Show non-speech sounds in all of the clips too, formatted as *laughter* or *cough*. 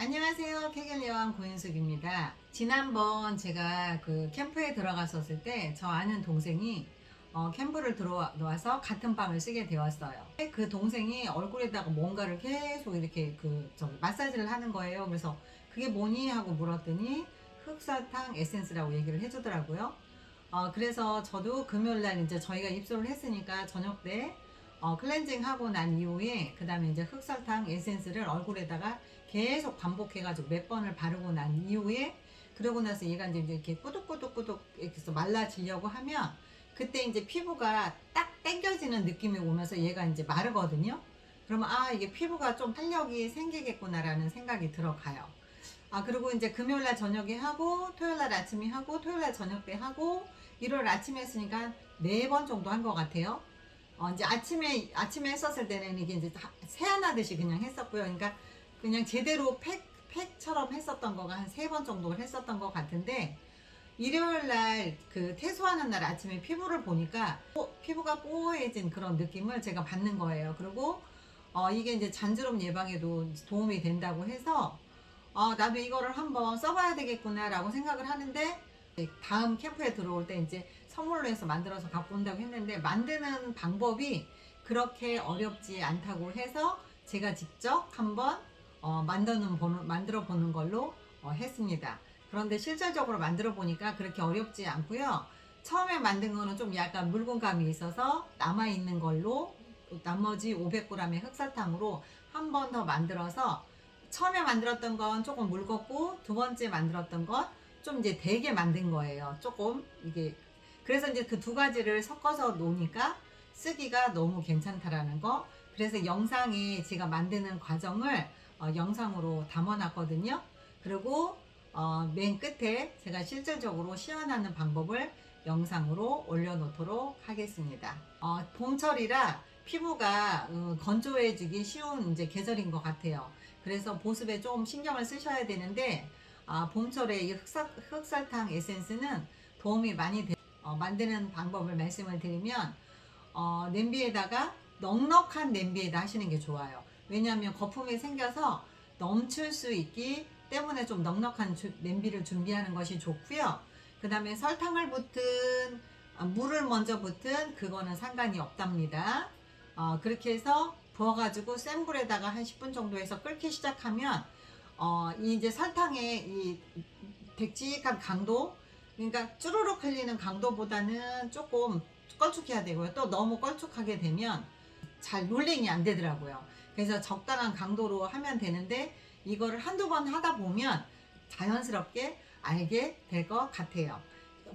안녕하세요. 케겔 여왕 고윤숙입니다. 지난번 제가 그 캠프에 들어갔었을 때 저 아는 동생이 어, 캠프를 들어와서 같은 방을 쓰게 되었어요. 그 동생이 얼굴에다가 뭔가를 계속 이렇게 그 마사지를 하는 거예요. 그래서 그게 뭐니 하고 물었더니 흑사탕 에센스라고 얘기를 해주더라고요. 어, 그래서 저도 금요일 날 이제 저희가 입소를 했으니까 저녁 때 어, 클렌징 하고 난 이후에 그 다음에 이제 흑설탕 에센스를 얼굴에다가 계속 반복해가지고 몇 번을 바르고 난 이후에 그러고 나서 얘가 이제 이렇게 꾸덕꾸덕꾸덕 이렇게 말라지려고 하면 그때 이제 피부가 딱 당겨지는 느낌이 오면서 얘가 이제 마르거든요. 그러면 아 이게 피부가 좀 탄력이 생기겠구나라는 생각이 들어가요. 아 그리고 이제 금요일 날 저녁에 하고 토요일 날 아침에 하고 토요일 날 저녁 때 하고 일요일 아침에 했으니까 네 번 정도 한 것 같아요. 어, 이제 아침에 아침에 했었을 때는 이게 이제 다 세안하듯이 그냥 했었고요. 그러니까 그냥 제대로 팩 팩처럼 했었던 거가 한 세 번 정도 했었던 것 같은데 일요일 날 그 퇴소하는 날 아침에 피부를 보니까 뽀- 피부가 뽀해진 그런 느낌을 제가 받는 거예요. 그리고 어, 이게 이제 잔주름 예방에도 도움이 된다고 해서 어, 나도 이거를 한번 써봐야 되겠구나라고 생각을 하는데 다음 캠프에 들어올 때 이제 선물로 해서 만들어서 갖고 온다고 했는데 만드는 방법이 그렇게 어렵지 않다고 해서 제가 직접 한번 어, 만드는 보는, 만들어 보는 걸로 어, 했습니다. 그런데 실질적으로 만들어 보니까 그렇게 어렵지 않고요. 처음에 만든 거는 좀 약간 묽은감이 있어서 남아 있는 걸로 나머지 500g의 흑설탕으로 한 번 더 만들어서 처음에 만들었던 건 조금 묽었고 두 번째 만들었던 건 좀 이제 되게 만든 거예요. 조금 이게 그래서 이제 그 두 가지를 섞어서 놓으니까 쓰기가 너무 괜찮다라는 거. 그래서 영상에 제가 만드는 과정을 어, 영상으로 담아놨거든요. 그리고 어, 맨 끝에 제가 실질적으로 시연하는 방법을 영상으로 올려놓도록 하겠습니다. 어, 봄철이라 피부가 어, 건조해지기 쉬운 이제 계절인 것 같아요. 그래서 보습에 좀 신경을 쓰셔야 되는데 아, 봄철에 이 흑설, 흑설탕 에센스는 도움이 많이 돼. 어, 만드는 방법을 말씀을 드리면 어, 냄비에다가 넉넉한 냄비에다 하시는 게 좋아요. 왜냐하면 거품이 생겨서 넘칠 수 있기 때문에 좀 넉넉한 주- 냄비를 준비하는 것이 좋고요. 그 다음에 설탕을 붓든 아, 물을 먼저 붓든 그거는 상관이 없답니다. 어, 그렇게 해서 부어가지고 센 불에다가 한 10분 정도 해서 끓기 시작하면 어, 이 이제 설탕의 이 백직한 강도 그러니까 쭈루룩 흘리는 강도보다는 조금 걸쭉해야 되고요. 또 너무 걸쭉하게 되면 잘 롤링이 안 되더라고요. 그래서 적당한 강도로 하면 되는데 이거를 한두 번 하다 보면 자연스럽게 알게 될 것 같아요.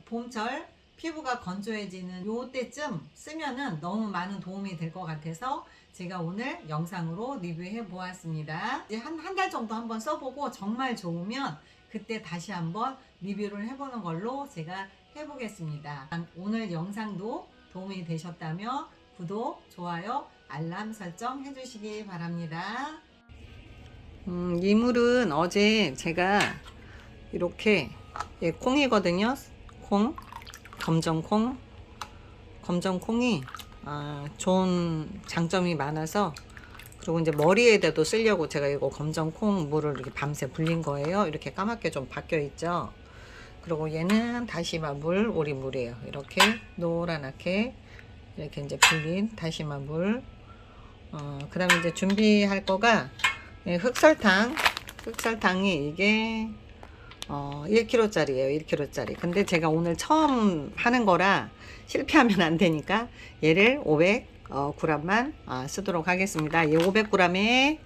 봄철 피부가 건조해지는 요 때쯤 쓰면은 너무 많은 도움이 될 것 같아서 제가 오늘 영상으로 리뷰해 보았습니다. 이제 한 한 달 정도 한번 써보고 정말 좋으면 그때 다시 한번 리뷰를 해보는 걸로 제가 해보겠습니다. 오늘 영상도 도움이 되셨다면 구독, 좋아요, 알람 설정 해주시기 바랍니다. 음, 이 물은 어제 제가 이렇게 예, 콩이거든요. 콩, 검정콩. 검정콩이 아, 좋은 장점이 많아서 그리고 이제 머리에다도 쓰려고 제가 이거 검정 콩 물을 이렇게 밤새 불린 거예요. 이렇게 까맣게 좀 바뀌어 있죠. 그리고 얘는 다시마 물, 오리 물이에요. 이렇게 노랗게 이렇게 이제 불린 다시마 물. 어, 그 다음에 이제 준비할 거가 예, 흑설탕. 흑설탕이 이게 어, 1kg짜리예요. 1kg짜리. 근데 제가 오늘 처음 하는 거라 실패하면 안 되니까 얘를 500g만 아, 쓰도록 하겠습니다. 얘 500g에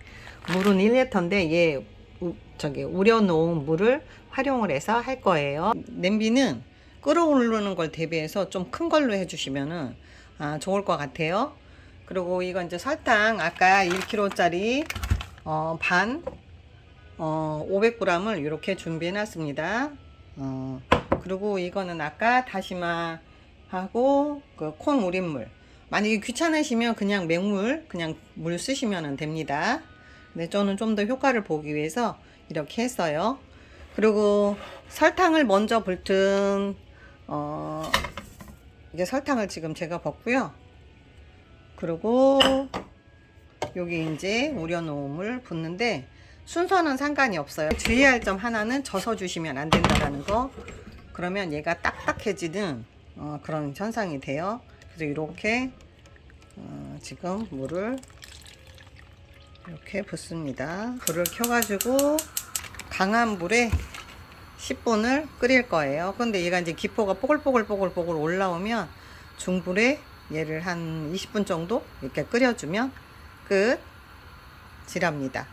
물은 1리터인데 얘 우, 저기 우려놓은 물을 활용을 해서 할 거예요. 냄비는 끓어오르는 걸 대비해서 좀 큰 걸로 해주시면은 아, 좋을 것 같아요. 그리고 이건 이제 설탕 아까 1kg짜리 어, 반 어, 500g을 이렇게 준비해 놨습니다. 어, 그리고 이거는 아까 다시마하고 그 콩 우린물. 만약에 귀찮으시면 그냥 맹물, 그냥 물 쓰시면 됩니다. 근데 저는 좀 더 효과를 보기 위해서 이렇게 했어요. 그리고 설탕을 먼저 불튼, 어, 이게 설탕을 지금 제가 볶고요. 그리고 여기 이제 우려놓음을 붓는데 순서는 상관이 없어요. 주의할 점 하나는 져서 주시면 안 된다라는 거. 그러면 얘가 딱딱해지는 어, 그런 현상이 돼요. 그래서 이렇게 어, 지금 물을 이렇게 붓습니다. 불을 켜가지고 강한 불에 10분을 끓일 거예요. 근데 얘가 이제 기포가 뽀글뽀글뽀글뽀글 올라오면 중불에 얘를 한 20분 정도 이렇게 끓여주면 끝. 지랍니다.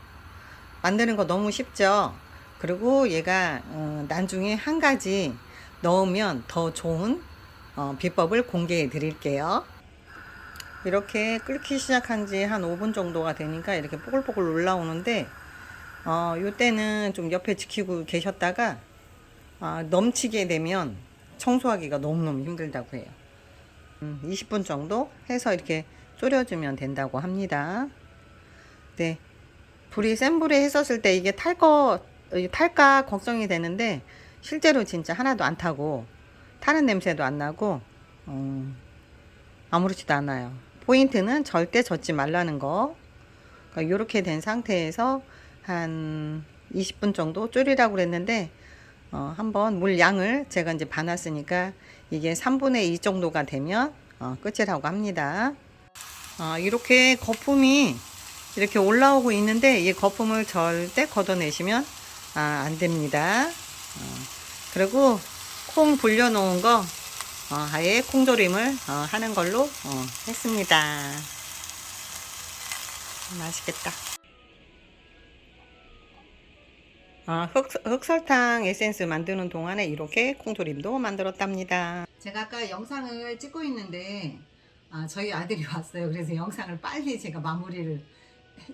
만드는 거 너무 쉽죠? 그리고 얘가 어, 나중에 한 가지 넣으면 더 좋은 어, 비법을 공개해 드릴게요. 이렇게 끓기 시작한 지 한 5분 정도가 되니까 이렇게 뽀글뽀글 올라오는데 어, 요때는 좀 옆에 지키고 계셨다가 아, 넘치게 되면 청소하기가 너무너무 힘들다고 해요. 음, 20분 정도 해서 이렇게 졸여주면 된다고 합니다. 네. 불이 센 불에 했었을 때 이게 탈 거, 어, 탈까 걱정이 되는데 실제로 진짜 하나도 안 타고 타는 냄새도 안 나고, 음, 아무렇지도 않아요. 포인트는 절대 젓지 말라는 거. 이렇게 된 상태에서 한 20분 정도 졸이라고 그랬는데, 어, 한번 물 양을 제가 이제 봐놨으니까 이게 3분의 2 정도가 되면 어, 끝이라고 합니다. 어, 이렇게 거품이 이렇게 올라오고 있는데 이 거품을 절대 걷어내시면 아, 안 됩니다. 어, 그리고 콩 불려놓은 거 어, 아예 콩조림을 어, 하는 걸로 어, 했습니다. 맛있겠다. 아, 흑, 흑설탕 에센스 만드는 동안에 이렇게 콩조림도 만들었답니다. 제가 아까 영상을 찍고 있는데 아, 저희 아들이 *laughs* 왔어요. 그래서 영상을 빨리 제가 마무리를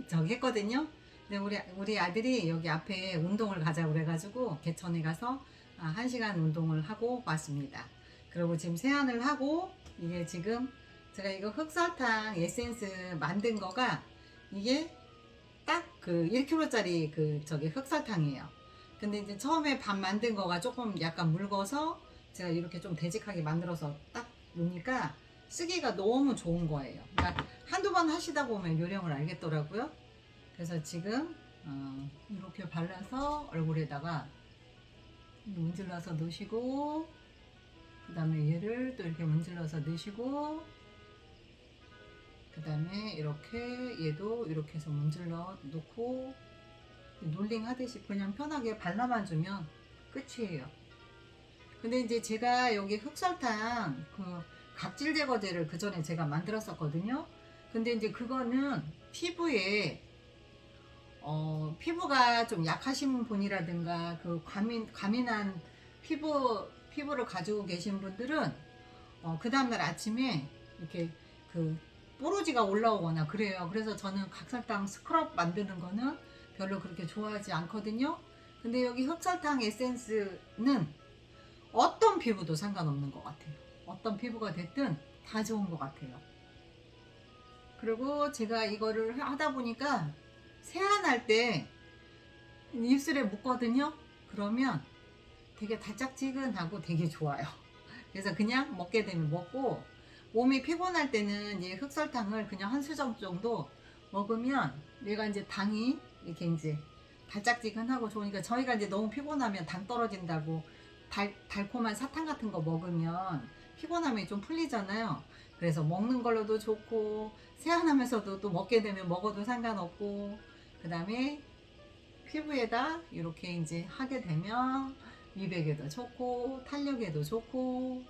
저기 했거든요. 근데 우리 우리 아들이 여기 앞에 운동을 가자고 그래가지고 개천에 가서 아, 한 시간 운동을 하고 왔습니다. 그리고 지금 세안을 하고 이게 지금 제가 이거 흑설탕 에센스 만든 거가 이게 딱 그 1kg짜리 그 저기 흑설탕이에요. 근데 이제 처음에 밥 만든 거가 조금 약간 묽어서 제가 이렇게 좀 되직하게 만들어서 딱 놓으니까 쓰기가 너무 좋은 거예요. 그러니까 한두 번 하시다 보면 요령을 알겠더라고요. 그래서 지금 어, 이렇게 발라서 얼굴에다가 문질러서 넣으시고 그 다음에 얘를 또 이렇게 문질러서 넣으시고 그 다음에 이렇게 얘도 이렇게 해서 문질러 놓고 놀링 하듯이 그냥 편하게 발라만 주면 끝이에요. 근데 이제 제가 여기 흑설탕 그 각질 제거제를 그 전에 제가 만들었었거든요. 근데 이제 그거는 피부에 어, 피부가 좀 약하신 분이라든가 그 과민 과민한 피부 피부를 가지고 계신 분들은 어, 그 다음날 아침에 이렇게 그 뽀로지가 올라오거나 그래요. 그래서 저는 각설탕 스크럽 만드는 거는 별로 그렇게 좋아하지 않거든요. 근데 여기 흑설탕 에센스는 어떤 피부도 상관없는 것 같아요. 어떤 피부가 됐든 다 좋은 것 같아요. 그리고 제가 이거를 하다 보니까 세안할 때 입술에 묻거든요. 그러면 되게 달짝지근하고 되게 좋아요. 그래서 그냥 먹게 되면 먹고 몸이 피곤할 때는 이 흑설탕을 그냥 한 수저 정도 먹으면 얘가 이제 당이 이렇게 이제 달짝지근하고 좋으니까 저희가 이제 너무 피곤하면 당 떨어진다고 달, 달콤한 사탕 같은 거 먹으면 피곤함이 좀 풀리잖아요. 그래서 먹는 걸로도 좋고 세안하면서도 또 먹게 되면 먹어도 상관없고 그 다음에 피부에다 이렇게 이제 하게 되면 미백에도 좋고 탄력에도 좋고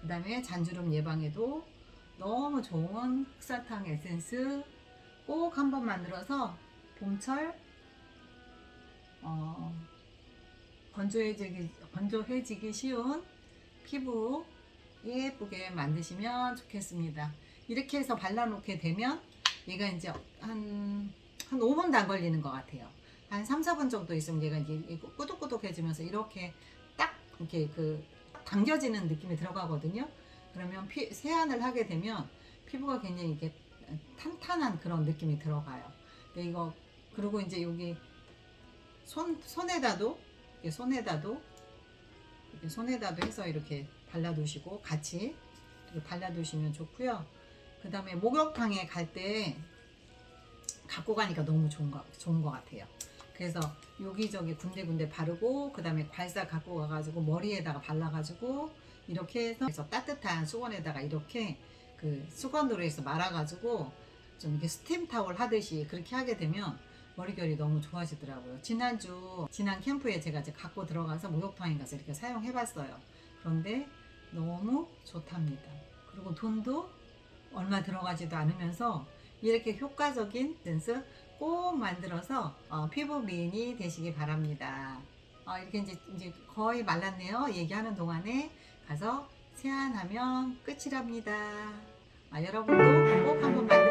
그 다음에 잔주름 예방에도 너무 좋은 흑설탕 에센스 꼭 한번 만들어서 봄철 어, 건조해지기, 건조해지기 쉬운 피부 예쁘게 만드시면 좋겠습니다. 이렇게 해서 발라놓게 되면 얘가 이제 한, 한 5분도 안 걸리는 것 같아요. 한 3, 4분 정도 있으면 얘가 이제 꾸덕꾸덕해지면서 이렇게 딱 이렇게 그 당겨지는 느낌이 들어가거든요. 그러면 피, 세안을 하게 되면 피부가 굉장히 이게 탄탄한 그런 느낌이 들어가요. 근데 이거 그리고 이제 여기 손 손에다도 손에다도 손에다도 해서 이렇게 발라두시고 같이 발라두시면 좋고요. 그 다음에 목욕탕에 갈 때 갖고 가니까 너무 좋은 거 좋은 것 같아요. 그래서 여기저기 군데군데 바르고 그 다음에 괄사 갖고 가가지고 머리에다가 발라가지고 이렇게 해서 그래서 따뜻한 수건에다가 이렇게 그 수건으로 해서 말아가지고 좀 이렇게 스팀 타월 하듯이 그렇게 하게 되면 머릿결이 너무 좋아지더라고요. 지난주 지난 캠프에 제가 이제 갖고 들어가서 목욕탕에 가서 이렇게 사용해봤어요. 그런데 너무 좋답니다. 그리고 돈도 얼마 들어가지도 않으면서 이렇게 효과적인 센스 꼭 만들어서 어, 피부 미인이 되시기 바랍니다. 어, 이렇게 이제, 이제 거의 말랐네요. 얘기하는 동안에 가서 세안하면 끝이랍니다. 아, 여러분도